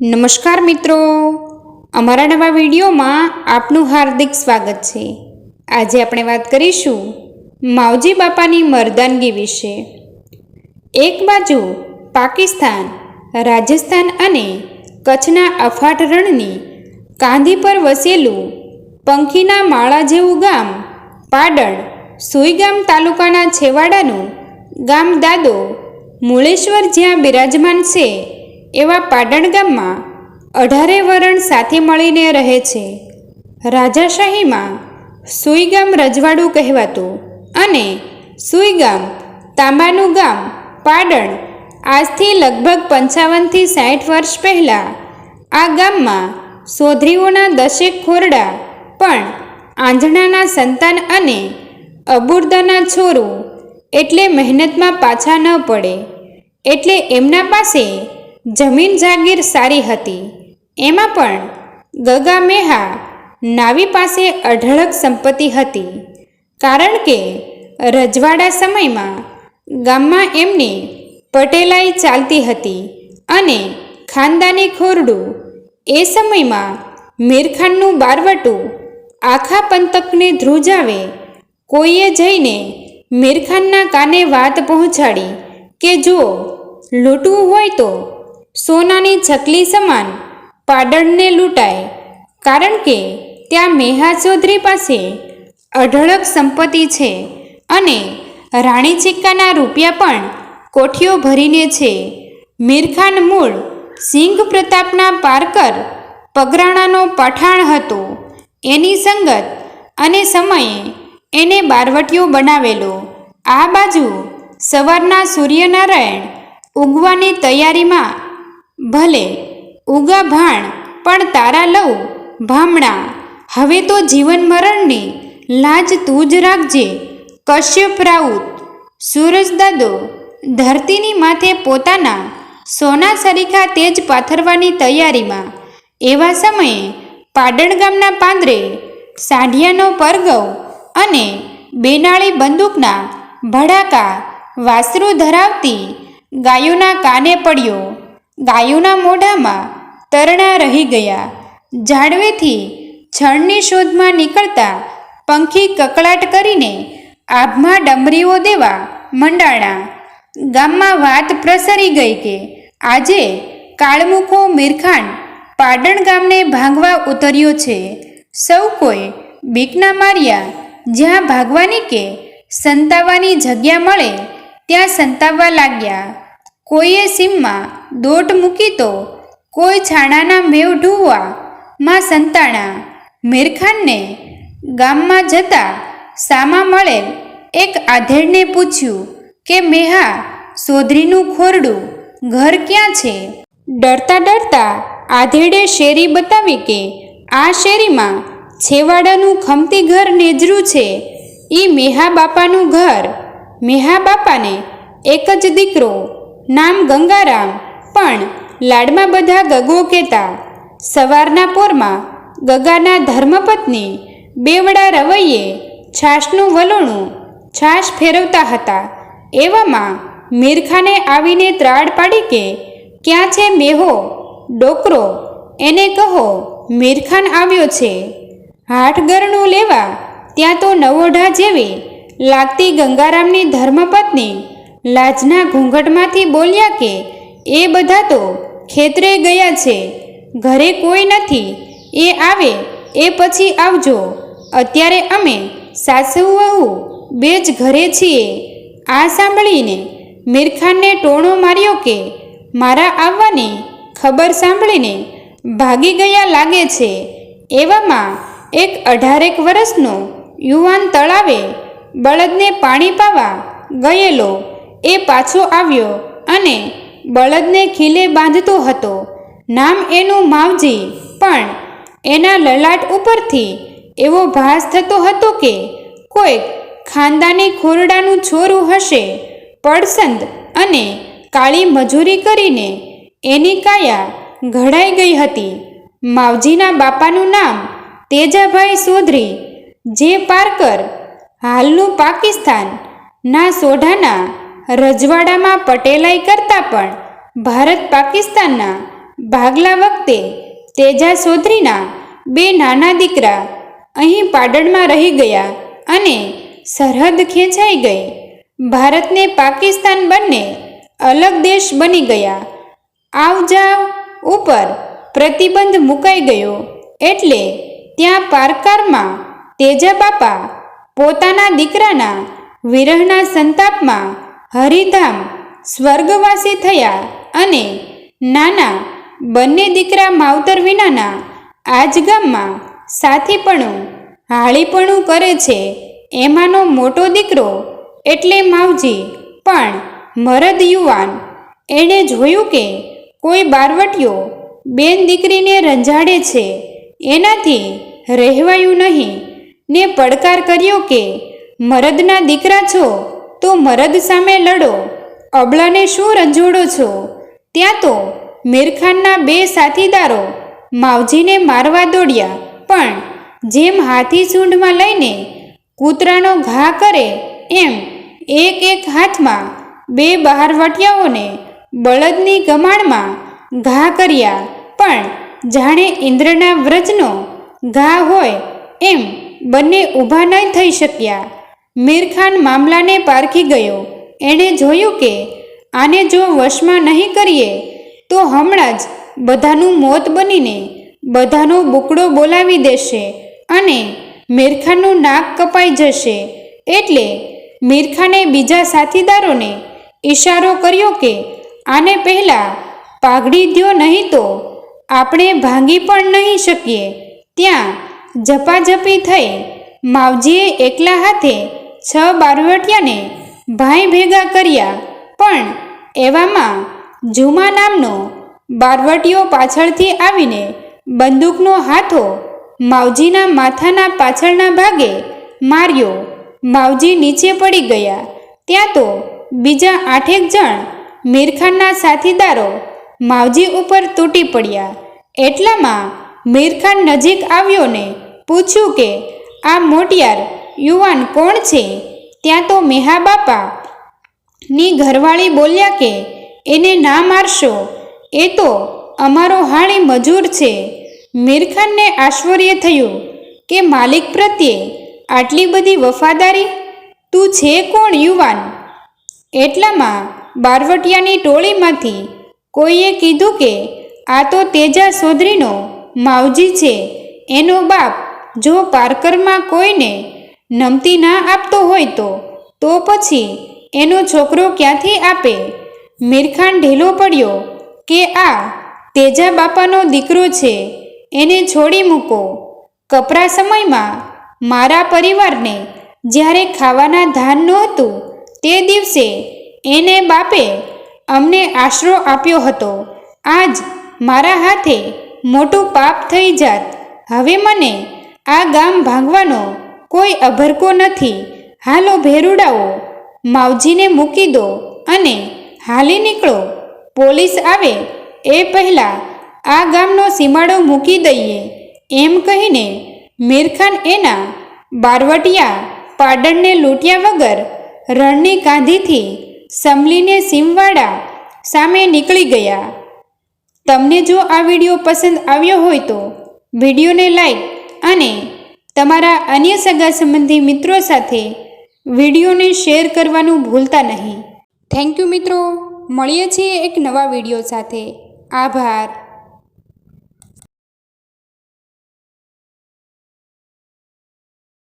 નમસ્કાર મિત્રો. અમારા નવા વિડીયોમાં આપનું હાર્દિક સ્વાગત છે. આજે આપણે વાત કરીશું માવજી બાપાની મરદાનગી વિશે. એક બાજુ પાકિસ્તાન, રાજસ્થાન અને કચ્છના અફાટ રણની કાંધી પર વસેલું પંખીના માળા જેવું ગામ પાડળ સુઈગામ તાલુકાના છેવાડાનું ગામ દાદો મૂળેશ્વર જ્યાં બિરાજમાન છે. એવા પાટણ ગામમાં અઢારે વરણ સાથે મળીને રહે છે. રાજાશાહીમાં સુઈગામ રજવાડું કહેવાતું અને સુઈગામ તાંબાનું ગામ પાડણ આજથી લગભગ પંચાવનથી સાઠ વર્ષ પહેલાં આ ગામમાં સોધરીઓના દશેક ખોરડા પણ આંજણાના સંતાન અને અબુર્દાના છોરું એટલે મહેનતમાં પાછા ન પડે. એટલે એમના પાસે જમીન જાગીર સારી હતી. એમાં પણ ગગા મેહા નાવી પાસે અઢળક સંપત્તિ હતી. કારણ કે રજવાડા સમયમાં ગામમાં એમની પટેલાઈ ચાલતી હતી અને ખાનદાની ખોરડું એ સમયમાં મીરખાનનું બારવટું આખા પંથકને ધ્રુજાવે કોઈએ જઈને મીરખાનના કાને વાત પહોંચાડી કે જો લૂંટવું હોય તો સોનાની છકલી સમાન પાડળને લૂંટાય. કારણ કે ત્યાં મેહા ચૌધરી પાસે અઢળક સંપત્તિ છે અને રાણી ચિક્કાના રૂપિયા પણ કોઠીઓ ભરીને છે. મીરખાન મૂળ સિંહ પ્રતાપના પારકર પગરાણાનો પઠાણ હતો. એની સંગત અને સમયે એને બારવટીયો બનાવેલો. આ બાજુ સવારના સૂર્યનારાયણ ઉગવાની તૈયારીમાં ભલે, ઉગા ભાણ, પણ તારા લઉં ભામણા. હવે તો જીવન મરણની લાજ તું જ રાખજે. કશ્યપ રાઉત, સૂરજ ધરતીની માથે પોતાના સોના સરીખા તેજ પાથરવાની તૈયારીમાં. એવા સમયે પાડણ ગામના પાંદરે સાઢિયાનો પરગવ અને બેનાળી બંદૂકના ભડાકા વાસરું ધરાવતી ગાયોના કાને પડ્યો. ગાયોના મોઢામાં તરણા રહી ગયા. ઝાડવેથી છણની શોધમાં નીકળતા પંખી કકળાટ કરીને આભમાં ડમરીઓ દેવા મંડાણા. ગામમાં વાત પ્રસરી ગઈ કે આજે કાળમુખો મીરખાન પાડણ ગામને ભાંગવા ઉતર્યો છે. સૌ કોઈ બીકના માર્યા. જ્યાં ભાગવાની કે સંતાવાની જગ્યા મળે, ત્યાં સંતાવવા લાગ્યા. કોઈએ સીમમાં દોટ મૂકી તો કોઈ છાણાના મેવ ઢૂવા માં સંતાણા. મીરખાનને ગામમાં જતા સામા મળેલ એક આધેડને પૂછ્યું કે, મેહા, સોધરીનું ખોરડું ઘર ક્યાં છે? ડરતા ડરતા આધેડે શેરી બતાવી કે, આ શેરીમાં છેવાડાનું ખમતી ઘર નેજરું છે. એ મેહા બાપાનું ઘર. મેહા બાપાને એક જ દીકરો, નામ ગંગારામ પણ લાડમાં બધા ગગો કહેતા, સવારના પોરમાં ગગાના ધર્મપત્ની બેવડા રવૈયે છાશનું વલોણું છાશ ફેરવતા હતા. એવામાં મીરખાને આવીને ત્રાડ પાડી કે, ક્યાં છે મેહો? ડોકરો, એને કહો, મીરખાન આવ્યો છે. હાથગરણું લેવા ત્યાં તો નવોઢા જેવી લાગતી ગંગારામની ધર્મપત્ની લાજના ઘૂંઘટમાંથી બોલ્યા કે એ બધા તો ખેતરે ગયા છે. ઘરે કોઈ નથી. એ આવે, એ પછી આવજો. અત્યારે અમે સાસુ વહુ બે જ ઘરે છીએ. આ સાંભળીને મીરખાનને ટોણો માર્યો કે, મારા આવવાની ખબર સાંભળીને ભાગી ગયા લાગે છે. એવામાં એક અઢારેક વર્ષનો યુવાન તળાવે બળદને પાણી પાવા ગયેલો. એ પાછો આવ્યો અને બળદને ખીલે બાંધતો હતો. નામ એનું માવજી, પણ એના લલાટ ઉપરથી એવો ભાસ થતો હતો કે કોઈક ખાનદાની ખોરડાનું છોરું હશે. પડસંદ અને કાળી મજૂરી કરીને એની કાયા ઘડાઈ ગઈ હતી. માવજીના બાપાનું નામ તેજાભાઈ સોધરી જે પારકર, હાલનું પાકિસ્તાન ના સોઢાના રજવાડામાં પટેલાઈ કરતાં પણ ભારત પાકિસ્તાનના ભાગલા વખતે તેજા ચૌધરીના બે નાના દીકરા અહીં પાડળમાં રહી ગયા અને સરહદ ખેંચાઈ ગઈ. ભારતને પાકિસ્તાન બંને અલગ દેશ બની ગયા. આવ જાવ ઉપર પ્રતિબંધ મુકાઈ ગયો એટલે ત્યાં પારકારમાં તેજા બાપા પોતાના દીકરાના વિરહના સંતાપમાં હરિધામ સ્વર્ગવાસી થયા અને નાના બંને દીકરા માવતર વિનાના આજ ગામમાં સાથીપણું, હાળીપણું કરે છે. એમાંનો મોટો દીકરો એટલે માવજી, પણ મરદ યુવાન. એણે જોયું કે કોઈ બારવટીયો બેન દીકરીને રંજાડે છે. એનાથી રહેવાયું નહીં. ને પડકાર કર્યો કે મરદના દીકરા છો તો મરદ સામે લડો. અબળાને શું રંજોડો છો? ત્યાં તો મીરખાનના બે સાથીદારો માવજીને મારવા દોડ્યા. પણ જેમ હાથી સૂંઢમાં લઈને કૂતરાનો ઘા કરે, એમ એક એક હાથમાં બે બહારવટિયાઓને બળદની ગમાણમાં ઘા કર્યા. પણ જાણે ઇન્દ્રના વ્રજનો ઘા હોય, એમ બંને ઊભા નહીં થઈ શક્યા. મીરખાન મામલાને પારખી ગયો. એણે જોયું કે આને જો વશમાં નહીં કરીએ, તો હમણાં જ બધાનું મોત બનીને બધાનો બુકડો બોલાવી દેશે અને મીરખાનનું નાક કપાઈ જશે. એટલે મીરખાને બીજા સાથીદારોને ઈશારો કર્યો કે આને પહેલાં પાઘડી દ્યો નહીં તો આપણે ભાંગી પણ નહીં શકીએ. ત્યાં ઝપાઝપી થઈ માવજીએ એકલા હાથે છ બારવટિયાને ભાઈ ભેગા કર્યા. પણ એવામાં જુમા નામનો બારવટીયો પાછળથી આવીને બંદૂકનો હાથો માવજીના માથાના પાછળના ભાગે માર્યો. માવજી નીચે પડી ગયા. ત્યાં તો બીજા આઠેક જણ મીરખાનના સાથીદારો માવજી ઉપર તૂટી પડ્યા. એટલામાં મીરખાન નજીક આવ્યો ને પૂછ્યું કે, આ મોટિયાર યુવાન કોણ છે? ત્યાં તો મેહા બાપા ની ઘરવાળી બોલ્યા કે, એને ના મારશો. એ તો અમારો હાણી મજૂર છે. મીરખાનને આશ્ચર્ય થયું કે માલિક પ્રત્યે આટલી બધી વફાદારી? તું છે કોણ યુવાન એટલામાં બારવટિયાની ટોળીમાંથી કોઈએ કીધું કે, આ તો તેજા સોધરીનો માવજી છે. એનો બાપ જો પારકરમાં કોઈને નમતી ના આપતો હોય તો. તો પછી એનો છોકરો ક્યાંથી આપે? મીરખાન ઢીલો પડ્યો કે આ તેજા બાપાનો દીકરો છે, એને છોડી મૂકો. કપરા સમયમાં મારા પરિવારને જ્યારે ખાવાના ધાન નહોતું, તે દિવસે એને બાપે અમને આશરો આપ્યો હતો. આજ મારા હાથે મોટું પાપ થઈ જાત. હવે મને આ ગામ ભાંગવાનો કોઈ અભરકો નથી. હાલો ભેરુડાઓ, માવજીને મૂકી દો અને હાલી નીકળો. પોલીસ આવે. એ પહેલાં આ ગામનો સીમાડો મૂકી દઈએ. એમ કહીને મીરખાન એના બારવટિયા પાડણને લૂંટ્યા વગર રણની કાંધીથી સમલીને સીમવાડા સામે નીકળી ગયા. તમને જો આ વીડિયો પસંદ આવ્યો હોય તો વિડીયોને લાઈક અને તમારા અન્ય સગા સંબંધી મિત્રો સાથે વિડીયોને શેર કરવાનું ભૂલતા નહીં. થેન્ક યુ મિત્રો. મળીએ છીએ એક નવા વીડિયો સાથે. આભાર.